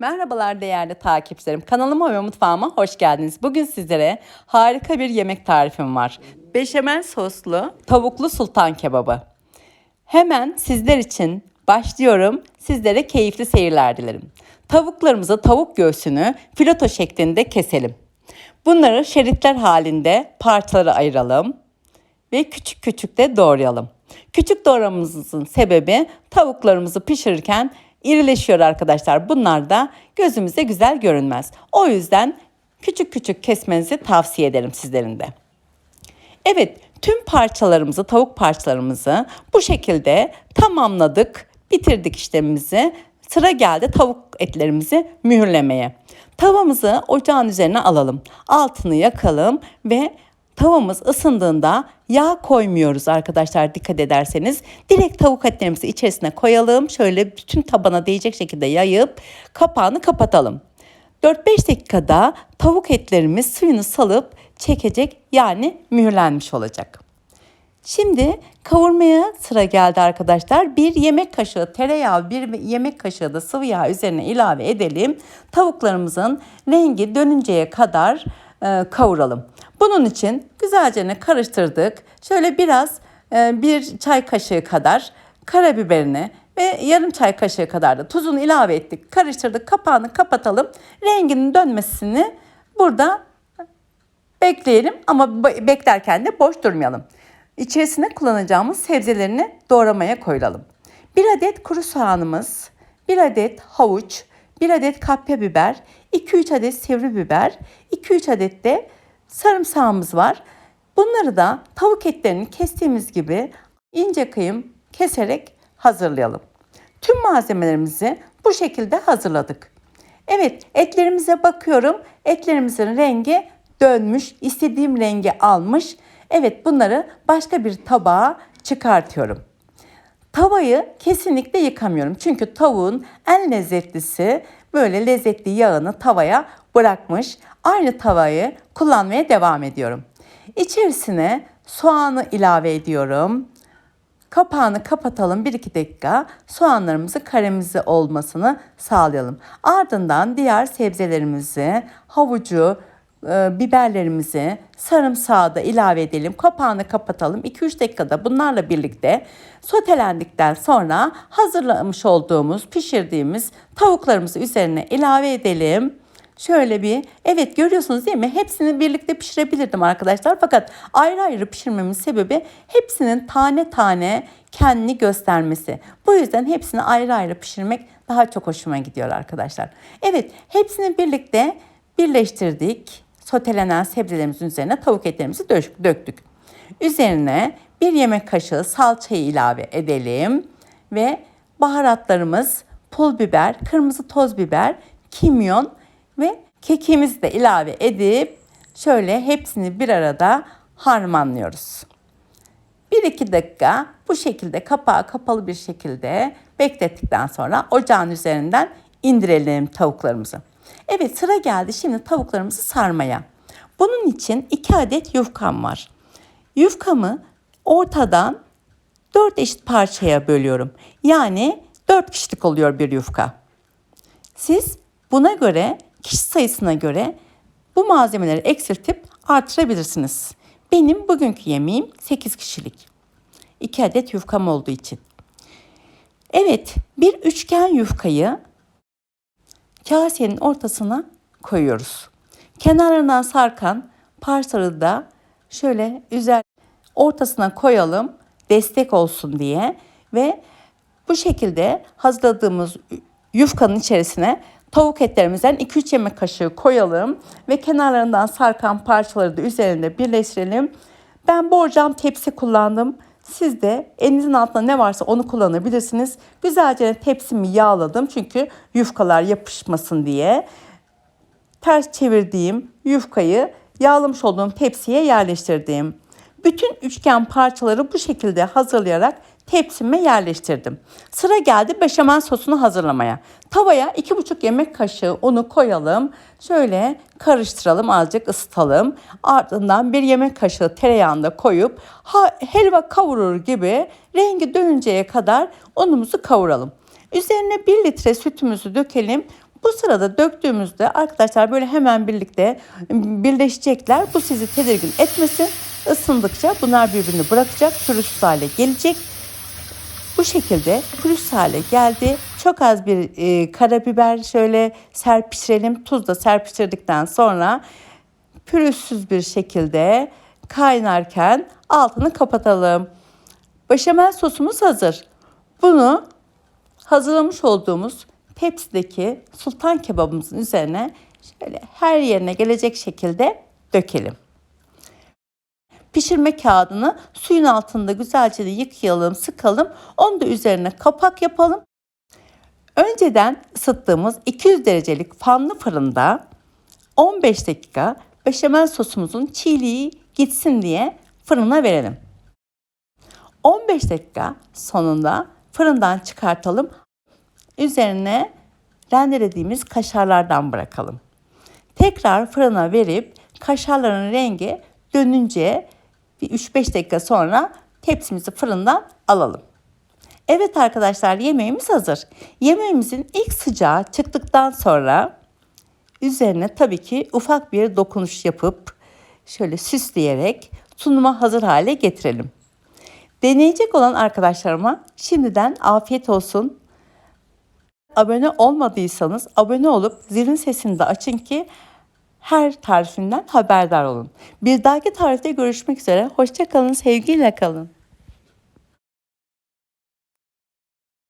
Merhabalar değerli takipçilerim. Kanalıma ve mutfağıma hoş geldiniz. Bugün sizlere harika bir yemek tarifim var. Beşamel soslu tavuklu sultan kebabı. Hemen sizler için başlıyorum. Sizlere keyifli seyirler dilerim. Tavuklarımızı tavuk göğsünü fileto şeklinde keselim. Bunları şeritler halinde parçalara ayıralım ve küçük küçük de doğrayalım. Küçük doğramamızın sebebi tavuklarımızı pişirirken irileşiyor arkadaşlar. Bunlar da gözümüze güzel görünmez. O yüzden küçük küçük kesmenizi tavsiye ederim sizlerin de. Evet, tüm parçalarımızı, tavuk parçalarımızı bu şekilde tamamladık, bitirdik işlemimizi. Sıra geldi tavuk etlerimizi mühürlemeye. Tavamızı ocağın üzerine alalım. Altını yakalım ve tavamız ısındığında yağ koymuyoruz arkadaşlar dikkat ederseniz. Direkt tavuk etlerimizi içerisine koyalım. Şöyle bütün tabana değecek şekilde yayıp kapağını kapatalım. 4-5 dakikada tavuk etlerimiz suyunu salıp çekecek yani mühürlenmiş olacak. Şimdi kavurmaya sıra geldi arkadaşlar. Bir yemek kaşığı tereyağı, bir yemek kaşığı da sıvı yağ üzerine ilave edelim. Tavuklarımızın rengi dönünceye kadar e, kavuralım. Bunun için güzelce karıştırdık. Şöyle biraz e, bir çay kaşığı kadar karabiberini ve yarım çay kaşığı kadar da tuzunu ilave ettik. Karıştırdık. Kapağını kapatalım. Renginin dönmesini burada bekleyelim ama beklerken de boş durmayalım. İçerisine kullanacağımız sebzelerini doğramaya koyalım. Bir adet kuru soğanımız, bir adet havuç, bir adet kapya biber, 2-3 adet sivri biber, 2-3 adet de sarımsağımız var. Bunları da tavuk etlerini kestiğimiz gibi ince kıyım keserek hazırlayalım. Tüm malzemelerimizi bu şekilde hazırladık. Evet etlerimize bakıyorum. Etlerimizin rengi dönmüş, istediğim rengi almış. Evet bunları başka bir tabağa çıkartıyorum. Tavayı kesinlikle yıkamıyorum. Çünkü tavuğun en lezzetlisi böyle lezzetli yağını tavaya bırakmış. Aynı tavayı kullanmaya devam ediyorum. İçerisine soğanı ilave ediyorum. Kapağını kapatalım 1-2 dakika. Soğanlarımızı karemize olmasını sağlayalım. Ardından diğer sebzelerimizi, havucu, e, biberlerimizi, sarımsağı da ilave edelim. Kapağını kapatalım. 2-3 dakikada bunlarla birlikte sotelendikten sonra hazırlamış olduğumuz, pişirdiğimiz tavuklarımızı üzerine ilave edelim. Şöyle bir, evet görüyorsunuz değil mi? Hepsini birlikte pişirebilirdim arkadaşlar. Fakat ayrı ayrı pişirmemin sebebi hepsinin tane tane kendini göstermesi. Bu yüzden hepsini ayrı ayrı pişirmek daha çok hoşuma gidiyor arkadaşlar. Evet, hepsini birlikte birleştirdik. Sotelenen sebzelerimizin üzerine tavuk etlerimizi döktük. Üzerine bir yemek kaşığı salçayı ilave edelim ve baharatlarımız pul biber, kırmızı toz biber, kimyon ve kekimizi de ilave edip şöyle hepsini bir arada harmanlıyoruz. 1-2 dakika bu şekilde kapağı kapalı bir şekilde beklettikten sonra ocağın üzerinden indirelim tavuklarımızı. Evet sıra geldi şimdi tavuklarımızı sarmaya. Bunun için 2 adet yufkam var. Yufkamı ortadan 4 eşit parçaya bölüyorum. Yani 4 kişilik oluyor bir yufka. Siz buna göre kişi sayısına göre bu malzemeleri eksiltip artırabilirsiniz. Benim bugünkü yemeğim 8 kişilik. 2 adet yufkam olduğu için. Evet, bir üçgen yufkayı kasenin ortasına koyuyoruz. Kenarlarından sarkan parçaları da şöyle üzer ortasına koyalım destek olsun diye ve bu şekilde hazırladığımız yufkanın içerisine tavuk etlerimizden 2-3 yemek kaşığı koyalım ve kenarlarından sarkan parçaları da üzerinde birleştirelim. Ben borcam tepsi kullandım. Siz de elinizin altında ne varsa onu kullanabilirsiniz. Güzelce tepsimi yağladım çünkü yufkalar yapışmasın diye. Ters çevirdiğim yufkayı yağlamış olduğum tepsiye yerleştirdim. Bütün üçgen parçaları bu şekilde hazırlayarak tepsime yerleştirdim. Sıra geldi beşamel sosunu hazırlamaya. Tavaya 2,5 yemek kaşığı unu koyalım. Şöyle karıştıralım azıcık ısıtalım. Ardından bir yemek kaşığı tereyağını da koyup helva kavurur gibi rengi dönünceye kadar unumuzu kavuralım. Üzerine 1 litre sütümüzü dökelim. Bu sırada döktüğümüzde arkadaşlar böyle hemen birlikte birleşecekler. Bu sizi tedirgin etmesin. Isındıkça bunlar birbirini bırakacak, pürüzsüz hale gelecek. Bu şekilde pürüzsüz hale geldi. Çok az bir e, karabiber şöyle serpiştirelim. Tuz da serpiştirdikten sonra pürüzsüz bir şekilde kaynarken altını kapatalım. Beşamel sosumuz hazır. Bunu hazırlamış olduğumuz tepsideki sultan kebabımızın üzerine şöyle her yerine gelecek şekilde dökelim. Pişirme kağıdını suyun altında güzelce de yıkayalım, sıkalım. Onu da üzerine kapak yapalım. Önceden ısıttığımız 200 derecelik fanlı fırında 15 dakika beşamel sosumuzun çiğliği gitsin diye fırına verelim. 15 dakika sonunda fırından çıkartalım. Üzerine rendelediğimiz kaşarlardan bırakalım. Tekrar fırına verip kaşarların rengi dönünce bir 3-5 dakika sonra tepsimizi fırından alalım. Evet arkadaşlar yemeğimiz hazır. Yemeğimizin ilk sıcağı çıktıktan sonra üzerine tabii ki ufak bir dokunuş yapıp şöyle süsleyerek sunuma hazır hale getirelim. Deneyecek olan arkadaşlarıma şimdiden afiyet olsun. Abone olmadıysanız abone olup zilin sesini de açın ki her tarifinden haberdar olun. Bir dahaki tarifte görüşmek üzere. Hoşçakalın, sevgiyle kalın.